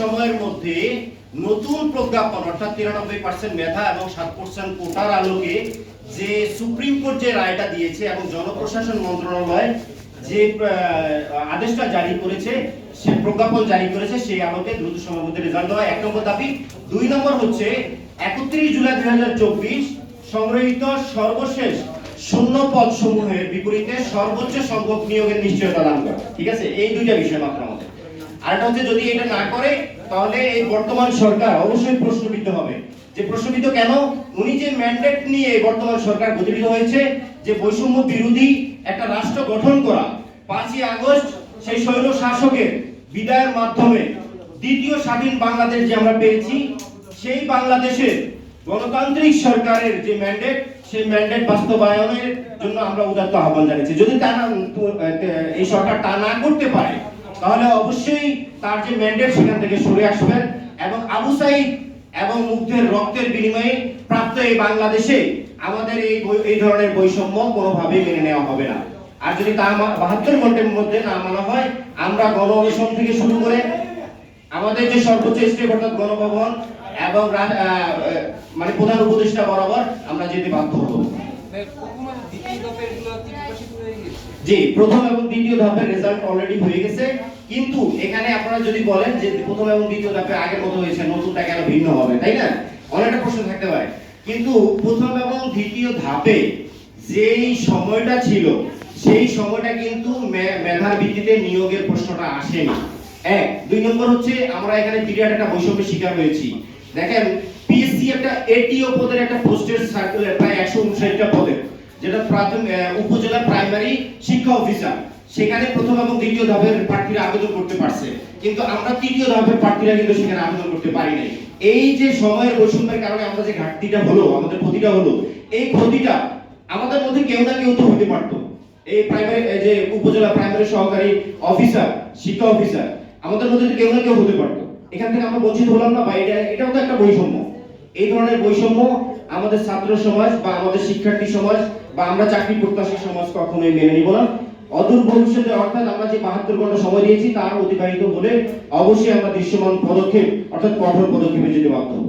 সময়ের মধ্যে নতুন প্রজ্ঞাপন, অর্থাৎ তিরানব্বই পার্সেন্ট মেধা এবং সাত পার্সেন্ট কোটার আলোকে যে সুপ্রিম কোর্ট যে রায়টা দিয়েছে এবং জনপ্রশাসন মন্ত্রণালয় যে আদেশটা জারি করেছে, সে প্রজ্ঞাপন জারি করেছে, সেই আলোকে দ্রুত সময়ের মধ্যে রেজাল্ট দেওয়া এক নম্বর দাবি, দুই নম্বর হচ্ছে একত্রিশ জুলাই দুই হাজার চব্বিশ সংগৃহীত সর্বশেষ শূন্য পদ সমূহের বিপরীতে সর্বোচ্চ সংখ্যক নিয়োগের নিশ্চয়তা দান করা। ঠিক আছে? এই দুইটা বিষয় মাত্র আমাদের। আরেকটা হচ্ছে যদি এটা না করে, তাহলে এই বর্তমান সরকার অবশ্যই প্রশ্নবিদ্ধ হবে। যে প্রশ্নবিদ্ধ কেন? উনি যে ম্যান্ডেট নিয়ে বর্তমান সরকার গঠিত হয়েছে, যে বৈষম্য বিরোধী একটা রাষ্ট্র গঠন করা, পাঁচই আগস্ট সেই স্বৈর শাসকের বিদায়ের মাধ্যমে দ্বিতীয় স্বাধীন বাংলাদেশ যে আমরা পেয়েছি, সেই বাংলাদেশের গণতান্ত্রিক সরকারের যে ম্যান্ডেট সেই ম্যান্ডেট বাস্তবায়নের জন্য আমরা উদাত্ত আহ্বান জানাচ্ছি যদি তা না, এই সরকার তা না করতে পারে তাহলে অবশ্যই তার যে ম্যান্ডেট সেখান থেকে সরে আসবেন এবং আবু সাইদ এবং মুগ্ধের রক্তের বিনিময়ে প্রাপ্ত এই বাংলাদেশে আমাদের এই এই ধরনের বৈষম্য কোনোভাবেই মেনে নেওয়া হবে না। আর যদি তা বাহাত্তর ঘণ্টার মধ্যে না মানা হয় আমরা গণ অনশন থেকে শুরু করে আমাদের যে সর্বোচ্চ স্টেপ অর্থাৎ গণভবন এবং মানে প্রধান উপদেষ্টা বরাবর আমরা যেতে বাধ্য হব। জি প্রথম এবং দ্বিতীয় ধাপের রেজাল্ট অলরেডি হয়ে গেছে। কিন্তু এখানে আপনারা যদি বলেন যে প্রথম এবং দ্বিতীয় ধাপে আগের মতো হয়েছে, নতুনটা কেন ভিন্ন হবে, তাই না? অনেকটা প্রশ্ন থাকতে পারে। কিন্তু প্রথম এবং দ্বিতীয় ধাপে যেই সময়টা ছিল, সেই সময়টা কিন্তু মেধার ভিত্তিতে নিয়োগের প্রশ্নটা আসেনি। এক। দুই নম্বর হচ্ছে আমরা এখানে বিরাট একটা বৈষম্যের শিকার হয়েছি। দেখেন পিএসসি একটা এটিও পদের একটা পোস্টের সার্কুলার প্রায় একশো উনষাটটা পদের যেটা প্রাথমিক উপজেলা প্রাইমারি শিক্ষা অফিসার সেখানে প্রথম এবং দ্বিতীয় ধাপের প্রার্থীরা আবেদন করতে পারছে। কিন্তু আমরা তৃতীয় ধাপের প্রার্থীরা কিন্তু সেখানে আবেদন করতে পারি নাই। এই যে সময়ের বৈষম্যের কারণে আমরা যে ঘাটতিটা হলো, আমাদের ক্ষতিটা হলো, এই ক্ষতিটা আমাদের মধ্যে কেউ না কেউ তো হতে পারতো। এই প্রাইমারি যে উপজেলা প্রাইমারি সহকারী অফিসার শিক্ষা অফিসার আমাদের মধ্যে কেউ না কেউ হতে পারতো। এখান থেকে আমরা বঞ্চিত হলাম না বা এটা এটাও তো একটা বৈষম্য। এই ধরনের বৈষম্য আমাদের ছাত্র সমাজ বা আমাদের শিক্ষার্থী সমাজ বা আমরা চাকরি প্রত্যাশী সমাজ কখনোই মেনে নিব না। অদূর ভবিষ্যতে, অর্থাৎ আমরা যে বাহাত্তর ঘণ্টা সময় দিয়েছি, তার অতিবাহিত হলে অবশ্যই আমরা দৃশ্যমান পদক্ষেপ, অর্থাৎ কঠোর পদক্ষেপে যেতে বাধ্য হব।